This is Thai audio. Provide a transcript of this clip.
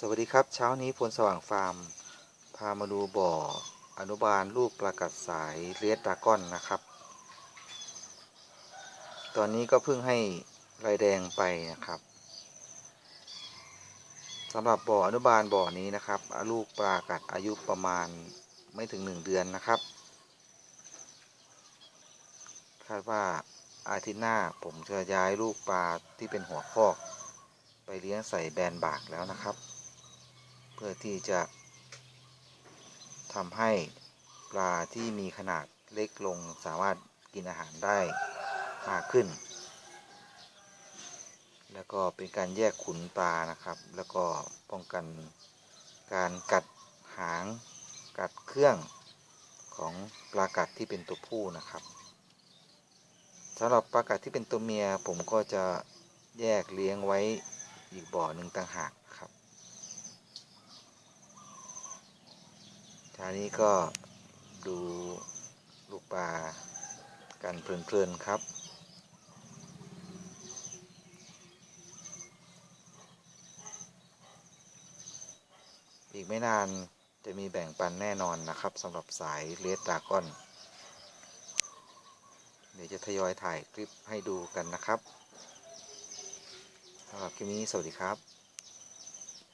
สวัสดีครับเช้านี้พลสว่างฟาร์ม พามาดูบ่อ อนุบาลลูกปลากัดสายเลียดดาก้อนนะครับ ตอนนี้ก็เพิ่งให้ลายแดงไปนะครับสำหรับบ่ออนุบาลบ่อนี้นะครับลูกปลากัดอายุประมาณไม่ถึงหนึ่งเดือนนะครับคาดว่าอาทิตย์หน้าผมจะย้ายลูกปลาที่เป็นหัวคอก ไปเลี้ยงใส่แบรนบากแล้วนะครับ เพื่อที่จะทำให้ปลาที่มีขนาดเล็กลงสามารถกินอาหารได้มากขึ้น แล้วก็เป็นการแยกขุนปลานะครับ แล้วก็ป้องกันการกัดหางกัดเครื่องของปลากัดที่เป็นตัวผู้นะครับสำหรับปลากัดที่เป็นตัวเมียผมก็จะแยกเลี้ยงไว้อีกบ่อหนึ่งต่างหากครับ เช้านี้ก็ดูลูกปลากันเพลินๆครับอีกไม่นานจะมีแบ่งปันแน่นอนนะครับสำหรับสายเลสดากอน เดี๋ยวจะทยอยถ่ายคลิปให้ดูกันนะครับสำหรับคลิปนี้สวัสดีครับ